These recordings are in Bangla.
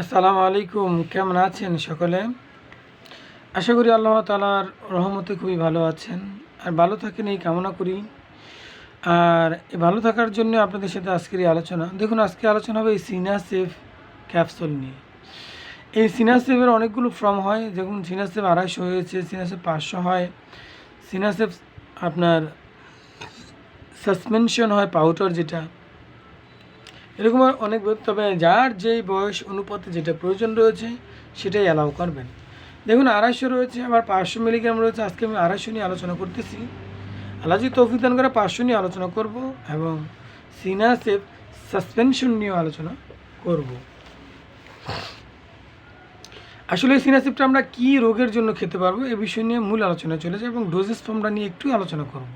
আসসালামু আলাইকুম, কেমন আছেন সকলে? আশা করি আল্লাহ তালার রহমতে খুবই ভালো আছেন। আর ভালো থাকেন এই কামনা করি। আর ভালো থাকার জন্য আপনাদের সাথে আজকের এই আলোচনা। দেখুন আজকে আলোচনা হবে এই সিনাসেফ ক্যাপসুল নিয়ে। এই সিনাসেফের অনেকগুলো ফর্ম হয়। যেমন সিনাসেফ আড়াইশো হয়েছে, সিনাসেফ পাঁচশো হয়। সিনাসেফ আপনার সাসপেনশন হয় পাউডার যেটা। এরকম অনেক তবে যার যেই বয়স অনুপাতে যেটা প্রয়োজন রয়েছে, সেটাই অ্যালাউ করবেন। দেখুন, আড়াইশো রয়েছে, আবার পাঁচশো মিলিগ্রাম রয়েছে। আজকে আমি আড়াইশো নিয়ে আলোচনা করতেছি। আলাজি তৌফিক দান করে পাঁচশো নিয়ে আলোচনা করব এবং সিনাসেপ সাসপেনশন নিয়েও আলোচনা করব। আসলে সিনাসেপটা আমরা কী রোগের জন্য খেতে পারব, এ বিষয় নিয়ে মূল আলোচনা চলেছে এবং ডোজেস ফর্মটা নিয়ে একটু আলোচনা করব।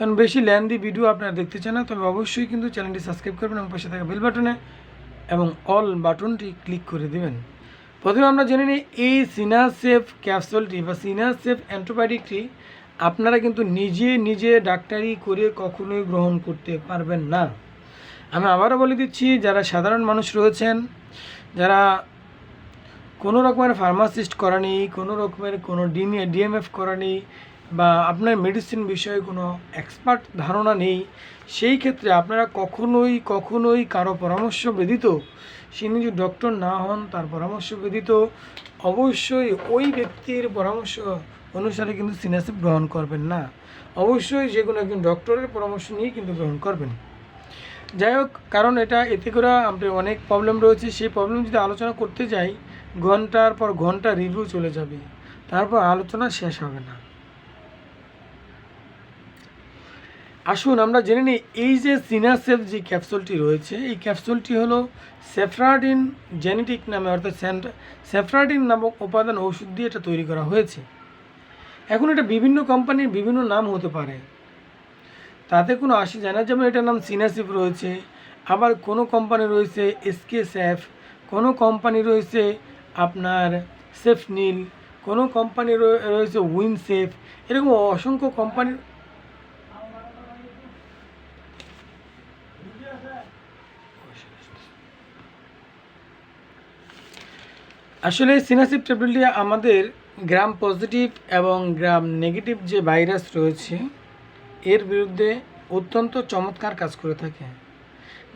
কারণ বেশি ল্যান্দি ভিডিও আপনারা দেখতে চান না, তবে অবশ্যই কিন্তু চ্যানেলটি সাবস্ক্রাইব করবেন এবং পাশে থাকা বেল বাটনে এবং অল বাটনটি ক্লিক করে দেবেন। প্রথমে আমরা জেনে নিই, এই সিনাসেফ ক্যাপসুলটি বা সিনাসেফ অ্যান্টিবায়োটিকটি আপনারা কিন্তু নিজে নিজে ডাক্তারি করে কখনোই গ্রহণ করতে পারবেন না। আমি আবারও বলে দিচ্ছি, যারা সাধারণ মানুষ রয়েছেন, যারা কোনো রকমের ফার্মাসিস্ট করা নেই কোনো রকমের কোনো ডিএম ডিএমএফ করা নেই বা আপনার মেডিসিন বিষয়ে কোনো এক্সপার্ট ধারণা নেই, সেই ক্ষেত্রে আপনারা কখনোই কখনোই কারও পরামর্শ ব্যতীত, সে নিজে ডক্টর না হন, তার পরামর্শ ব্যতীত, অবশ্যই ওই ব্যক্তির পরামর্শ অনুসারে কিন্তু সিনাসিপ গ্রহণ করবেন না। অবশ্যই যে কোনো একজন ডক্টরের পরামর্শ নিয়ে কিন্তু গ্রহণ করবেন। যাই হোক, কারণ এটা, এতে করে আপনার অনেক প্রবলেম রয়েছে। সেই প্রবলেম যদি আলোচনা করতে যাই, ঘণ্টার পর ঘণ্টা রিভিউ চলে যাবে। তারপর আলোচনা শেষ হবে না। আসুন আমরা জেনে নিই, এই যে সিনাসেফ যে ক্যাপসুলটি রয়েছে, এই ক্যাপসুলটি হলো সেফ্রাডিন জেনেটিক নামে, অর্থাৎ সেফ্রাডিন নামক উপাদান ওষুধ দিয়ে এটা তৈরি করা হয়েছে। এখন এটা বিভিন্ন কোম্পানির বিভিন্ন নাম হতে পারে। তাতে কোনো আসে যায় না, যেমন এটার নাম সিনাসিপ রয়েছে, আবার কোনো কোম্পানি রয়েছে এসকে সেফ কোনো কোম্পানি রয়েছে আপনার সেফ নীল কোনো কোম্পানি রয়েছে উইন সেফ এরকম অসংখ্য কোম্পানির আসলে সিনাসিপ ট্যাবলেটটি আমাদের গ্রাম পজিটিভ এবং গ্রাম নেগেটিভ যে ভাইরাস রয়েছে, এর বিরুদ্ধে অত্যন্ত চমৎকার কাজ করে থাকে।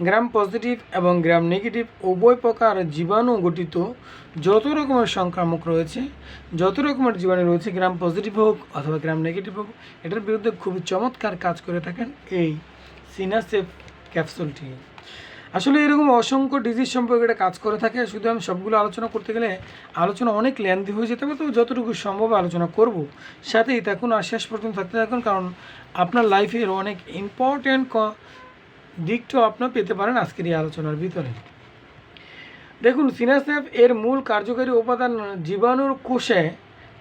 গ্রাম পজিটিভ এবং গ্রাম নেগেটিভ উভয় প্রকার জীবাণু গঠিত যত রকমের সংক্রামক রয়েছে, যত রকমের জীবাণু রয়েছে, গ্রাম পজিটিভ হোক অথবা গ্রাম নেগেটিভ হোক, এটার বিরুদ্ধে খুবই চমৎকার কাজ করে থাকেন এই সিনাসেপ ক্যাপসুলটি। আসলে এরকম অসংখ্য ডিজিজ সম্পর্কে এটা কাজ করে থাকে, শুধু আমি সবগুলো আলোচনা করতে গেলে আলোচনা অনেক লেন্দি হয়ে যেতে হবে তো যতটুকু সম্ভব আলোচনা করব। সাথেই থাকুন আর শেষ পর্যন্ত থাকতে থাকুন, কারণ আপনার লাইফের অনেক ইম্পর্ট্যান্ট দিকটাও আপনার পেতে পারেন আজকের এই আলোচনার ভিতরে। দেখুন, সিনাসেফ এর মূল কার্যকারী উপাদান জীবাণুর কোষে,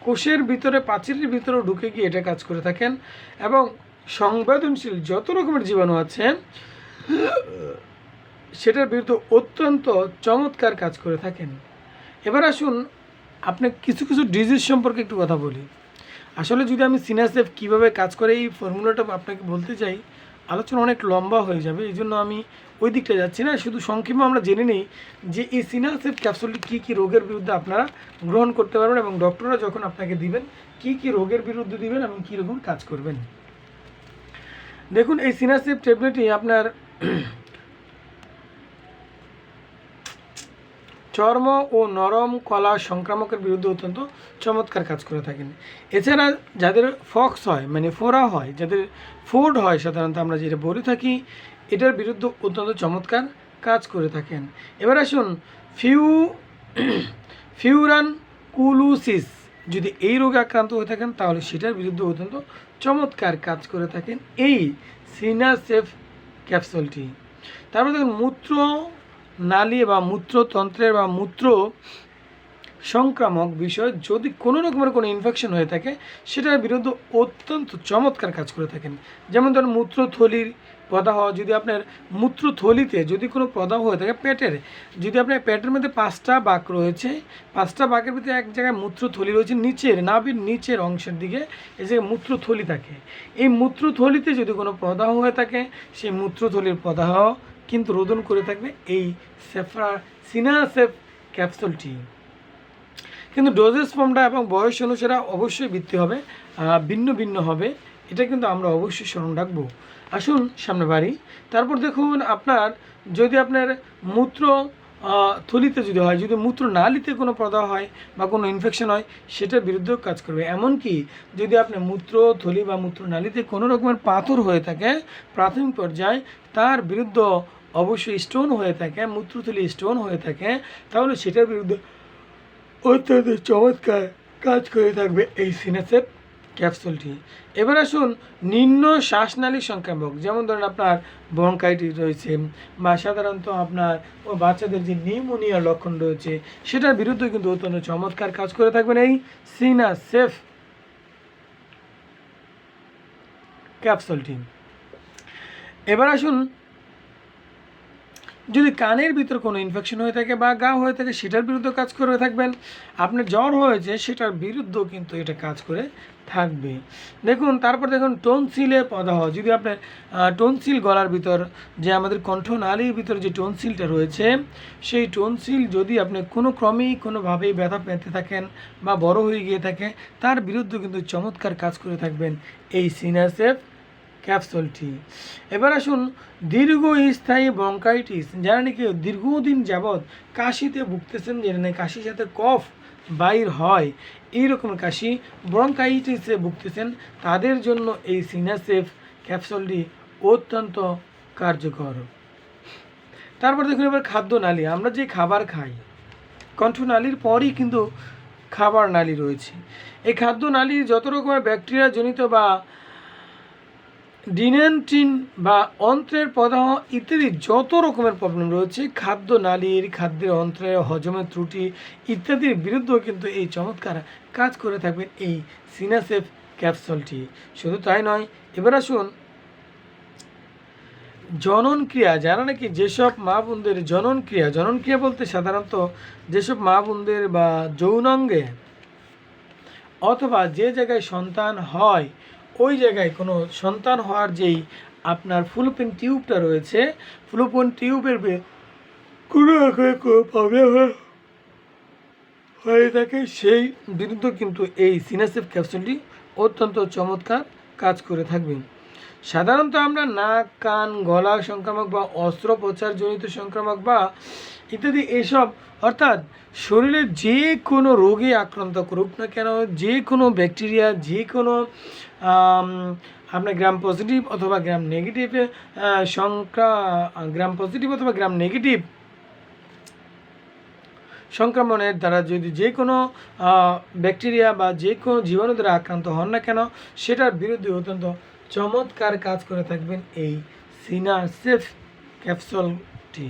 কোষের ভিতরে প্রাচীরের ভিতরে ঢুকে গিয়ে এটা কাজ করে থাকেন এবং সংবেদনশীল যত রকমের জীবাণু আছে সেটার বিরুদ্ধে অত্যন্ত চমৎকার কাজ করে থাকেন। এবার আসুন, আপনি কিছু কিছু ডিজিজ সম্পর্কে একটু কথা বলি। আসলে যদি আমি সিনাসেফ কীভাবে কাজ করে, এই ফর্মুলাটা আপনাকে বলতে চাই, আলোচনা অনেক লম্বা হয়ে যাবে, এই জন্য আমি ওই দিকটা যাচ্ছি না। শুধু সংক্ষেপে আমরা জেনে নিই যে এই সিনাসেফ ক্যাপসুলটি কী কী রোগের বিরুদ্ধে আপনারা গ্রহণ করতে পারবেন এবং ডক্টররা যখন আপনাকে দিবেন, কী কী রোগের বিরুদ্ধে দিবেন এবং কীরকম কাজ করবেন। দেখুন, এই সিনাসেফ ট্যাবলেটটি আপনার চর্ম ও নরম কলা সংক্রামকের বিরুদ্ধে অত্যন্ত চমৎকার কাজ করে থাকেন। এছাড়া যাদের ফক্স হয় মানে ফোরা হয়, যাদের ফোর্ড হয় সাধারণত আমরা যেটা বলে থাকি, এটার বিরুদ্ধে অত্যন্ত চমৎকার কাজ করে থাকেন। এবার আসুন, ফিউ, ফিউরান কুলুসিস। যদি এই রোগে আক্রান্ত হয়ে থাকেন, তাহলে সেটার বিরুদ্ধে অত্যন্ত চমৎকার কাজ করে থাকেন এই সিনাসেফ ক্যাপসুলটি। তারপর দেখুন, মূত্র নালী বা মূত্রতন্ত্রের বা মূত্র সংক্রামক বিষয় যদি কোনো রকমের কোনো ইনফেকশন হয়ে থাকে, সেটার বিরুদ্ধে অত্যন্ত চমৎকার কাজ করে থাকেন। যেমন ধরুন মূত্রথলির প্রদাহ, যদি আপনার মূত্রথলিতে যদি কোনো প্রদাহ হয়ে থাকে পেটের, যদি আপনার পেটের মধ্যে পাঁচটা বাক রয়েছে, পাঁচটা বাকের ভিতরে এক জায়গায় মূত্রথলি রয়েছে, নিচের, নাভির নিচের অংশের দিকে এই যে মূত্রথলি থাকে, এই মূত্রথলিতে যদি কোনো প্রদাহ হয়ে থাকে, সেই মূত্রথলির প্রদাহ কিন্তু রোদন করে থাকবে এই সেফরা সিনাসেফ ক্যাপসুলটি। কিন্তু ডোজেস ফর্মটা এবং বয়স অনুসারে অবশ্যই বৃদ্ধি হবে ভিন্ন ভিন্ন হবে, এটা কিন্তু আমরা অবশ্যই স্মরণ রাখব। আসুন সামনে বাড়ি। তারপর দেখুন আপনার, যদি আপনার মূত্র থলিতে যদি হয়, যদি মূত্র নালিতে কোনো প্রদাহ হয় বা কোনো ইনফেকশন হয়, সেটার বিরুদ্ধেও কাজ করবে। এমনকি যদি আপনার মূত্র, থলি বা মূত্র নালিতে কোনো রকমের পাথর হয়ে থাকে, প্রাথমিক পর্যায়ে তার বিরুদ্ধে অবশ্যই স্টোন হয়ে থাকে মূত্রথলি স্টোন হয়ে থাকে, তাহলে সেটার বিরুদ্ধে অত্যন্ত চমৎকার কাজ করে থাকবে এই সিনেসেপ ক্যাপসুলটি। এবার আসুন নিম্ন শ্বাসনালী সংক্রামক, যেমন ধরেন আপনার ব্রঙ্কাইটিস রয়েছে বা সাধারণত আপনার ও বাচ্চাদের যে নিউমোনিয়ার লক্ষণ রয়েছে, সেটার বিরুদ্ধে কিন্তু অত্যন্ত চমৎকার কাজ করে থাকবেন এই সিনাসেফ ক্যাপসুলটি। এবার আসুন যদি কানের ভিতর কোনো ইনফেকশন হয়ে থাকে বা গা হয়ে থাকে, সেটার বিরুদ্ধে কাজ করে থাকবেন। আপনার জ্বর হয়েছে, সেটার বিরুদ্ধেও কিন্তু এটা কাজ করে থাকবে। দেখুন, তারপর দেখুন টনসিলে প্রদাহ যদি আপনার টনসিল গলার ভিতর, যে আমাদের কণ্ঠনালীর ভিতর যে টনসিলটা রয়েছে, সেই টনসিল যদি আপনি কোনো ক্রমেই কোনোভাবেই ব্যথা পেতে থাকেন বা বড় হয়ে গিয়ে থাকে, তার বিরুদ্ধে কিন্তু চমৎকার কাজ করে থাকবেন এই সিনাসেফ ক্যাপসুলটি। এবার আসুন দীর্ঘস্থায়ী ব্রঙ্কাইটিস, যারা নাকি দীর্ঘদিন যাবৎ কাশিতে ভুগতেছেন যেটা নাকি কাশির সাথে কফ বাইর হয়, এইরকম কাশি ব্রঙ্কাইটিসে ভুগতেছেন, তাদের জন্য এই সিনাসেফ ক্যাপসুলটি অত্যন্ত কার্যকর। তারপর দেখুন এবার খাদ্য নালী, আমরা যে খাবার খাই কণ্ঠনালীর পরই কিন্তু খাবার নালী রয়েছে। এই খাদ্য নালী যত রকমের ব্যাকটেরিয়া জনিত বা ডিনেন্টিন বা অন্ত্রের প্রদাহ ইত্যাদি যত রকমের প্রবলেম রয়েছে, খাদ্য নালীর, খাদ্যের অন্ত্রের হজমের ত্রুটি ইত্যাদির বিরুদ্ধেও কিন্তু এই চমৎকার কাজ করে থাকবেন এই সিনাসেফ ক্যাপসুলটি। শুধু তাই নয়, এবার আসুন জনন ক্রিয়া যারা নাকি যেসব মা বোনদের জনন ক্রিয়া জনন ক্রিয়া বলতে সাধারণত যেসব মা বোনদের বা যৌনাঙ্গে অথবা যে জায়গায় সন্তান হয় ওই জায়গায় কোনো সন্তান হওয়ার যেই আপনার ফুলোপিন টিউবটা রয়েছে, ফুলোপিন টিউবের কোনো প্রবলেম হয়ে থাকে। সেই বিরুদ্ধে কিন্তু এই সিনাসেফ ক্যাপসুলটি অত্যন্ত চমৎকার কাজ করে থাকবে। সাধারণত আমরা নাক, কান, গলা সংক্রামক বা অস্ত্রোপচার জনিত সংক্রামক বা ইত্যাদি এসব, অর্থাৎ শরীরের যে কোনো রোগে আক্রান্ত করুক না কেন, যে কোনো ব্যাকটেরিয়া, যে কোনো আপনার গ্রাম পজিটিভ অথবা গ্রাম নেগেটিভ সংক্রা গ্রাম পজিটিভ অথবা গ্রাম নেগেটিভ সংক্রমণের দ্বারা যদি যে কোনো ব্যাকটেরিয়া বা যে কোনো জীবাণু দ্বারা আক্রান্ত হন না কেন, সেটার বিরুদ্ধে অত্যন্ত চমৎকার কাজ করে থাকবেন এই সিনাসেফ ক্যাপসুলটি।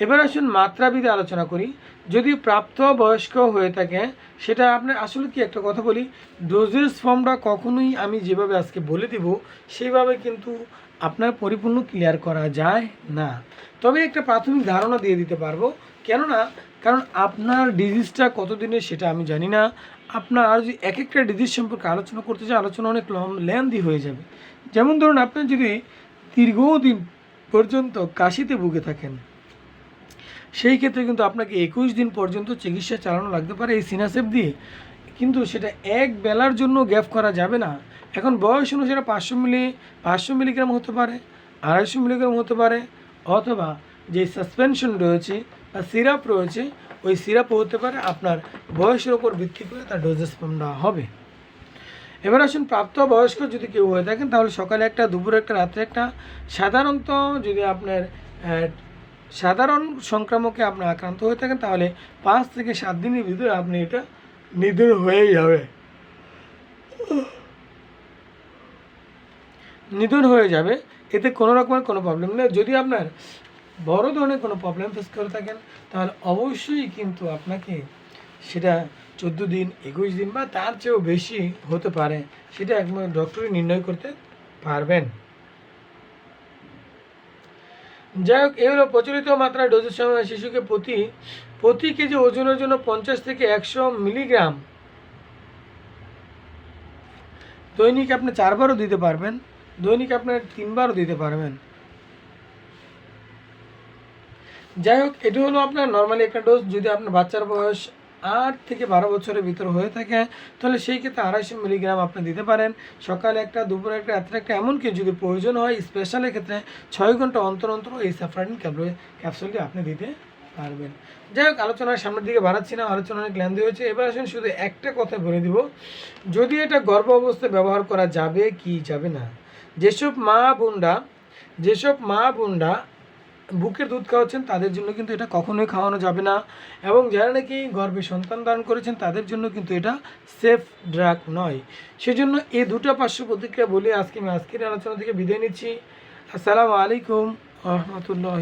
এবার আসুন মাত্রাবিধে আলোচনা করি। যদি প্রাপ্ত বয়স্ক হয়ে থাকে, সেটা আপনার আসলে কি একটা কথা বলি? ডোজেস ফর্মটা কখনোই আমি যেভাবে আজকে বলে দিব সেইভাবে কিন্তু আপনার পরিপূর্ণ ক্লিয়ার করা যায় না। তবে একটা প্রাথমিক ধারণা দিয়ে দিতে পারব। কেননা, কারণ আপনার ডিজিজটা কতদিনের সেটা আমি জানি না। আপনার আর যদি এক একটা ডিজিজ সম্পর্কে আলোচনা করতে চাই আলোচনা অনেক লেন্দি হয়ে যাবে। যেমন ধরুন, আপনি যদি দীর্ঘদিন পর্যন্ত কাশিতে ভুগে থাকেন, সেই ক্ষেত্রে কিন্তু আপনাকে একুশ দিন পর্যন্ত চিকিৎসা চালানো লাগতে পারে এই সিনাসেপ দিয়ে। কিন্তু সেটা এক বেলার জন্য গ্যাপ করা যাবে না। এখন বয়স অনুসারে পাঁচশো মিলি, পাঁচশো মিলিগ্রাম হতে পারে, আড়াইশো মিলিগ্রাম হতে পারে, অথবা যে সাসপেনশন রয়েছে বা সিরাপ রয়েছে ওই সিরাপও হতে পারে, আপনার বয়সের ওপর ভিত্তি করে তার ডোজেস ফর্মটা হবে। এবার আসুন প্রাপ্ত বয়স্ক যদি কেউ হয়ে থাকেন, তাহলে সকালে একটা, দুপুরে একটা, রাত্রে একটা। সাধারণত যদি আপনার সাধারণ সংক্রামকে আপনি আক্রান্ত হয়ে থাকেন, তাহলে পাঁচ থেকে সাত দিনের ভিতরে আপনি এটা নিধন হয়ে যাবে। নিধন হয়ে যাবে, এতে কোনো রকমের কোনো প্রবলেম নেই। যদি আপনার বড় ধরনের কোনো প্রবলেম ফেস করে থাকেন, তাহলে অবশ্যই কিন্তু আপনাকে সেটা চোদ্দ দিন, একুশ দিন বা তার চেয়েও বেশি হতে পারে, সেটা একমাত্র ডক্টরই নির্ণয় করতে পারবেন। যাই হোক, এই হলো প্রচলিত মাত্রায় ডোজের সময় শিশুকে প্রতি প্রতি কেজি ওজনের জন্য পঞ্চাশ থেকে একশো মিলিগ্রাম দৈনিক আপনি চারবারও দিতে পারবেন, দৈনিক আপনার তিনবারও দিতে পারবেন। যাই হোক এটি হলো আপনার নর্মালি একটা ডোজ যদি আপনার বাচ্চার বয়স আট থেকে বারো বছরের ভিতর হয়ে থাকে, তাহলে সেই ক্ষেত্রে আড়াইশো মিলিগ্রাম আপনি দিতে পারেন। সকালে একটা, দুপুরে একটা, রাত্রে একটা, এমনকি যদি প্রয়োজন হয় স্পেশালের ক্ষেত্রে ছয় ঘণ্টা অন্তর অন্তর এই সাফরাডিন ক্যাপসুলটি আপনি দিতে পারবেন। যাই হোক আলোচনার সামনের দিকে বাড়াচ্ছি না আলোচনা অনেক লেন্দি হয়েছে। এবার আসেন শুধু একটা কথা বলে দিব। যদি এটা গর্ভ অবস্থায় ব্যবহার করা যাবে, কি যাবে না? যেসব মা বোনরা, যেসব মা বোনরা বুকের দুধ খাওয়াচ্ছেন, তাদের জন্য কিন্তু এটা কখনোই খাওয়ানো যাবে না। এবং যারা নাকি গর্ভে সন্তান দান করেছেন, তাদের জন্য কিন্তু এটা সেফ ড্রাগ নয়। সেজন্য এই দুটো পার্শ্ব প্রতিক্রিয়া বলে আজকে আমি আজকের আলোচনা থেকে বিদায় নিচ্ছি। আসসালামু আলাইকুম রহমতুল্লাহ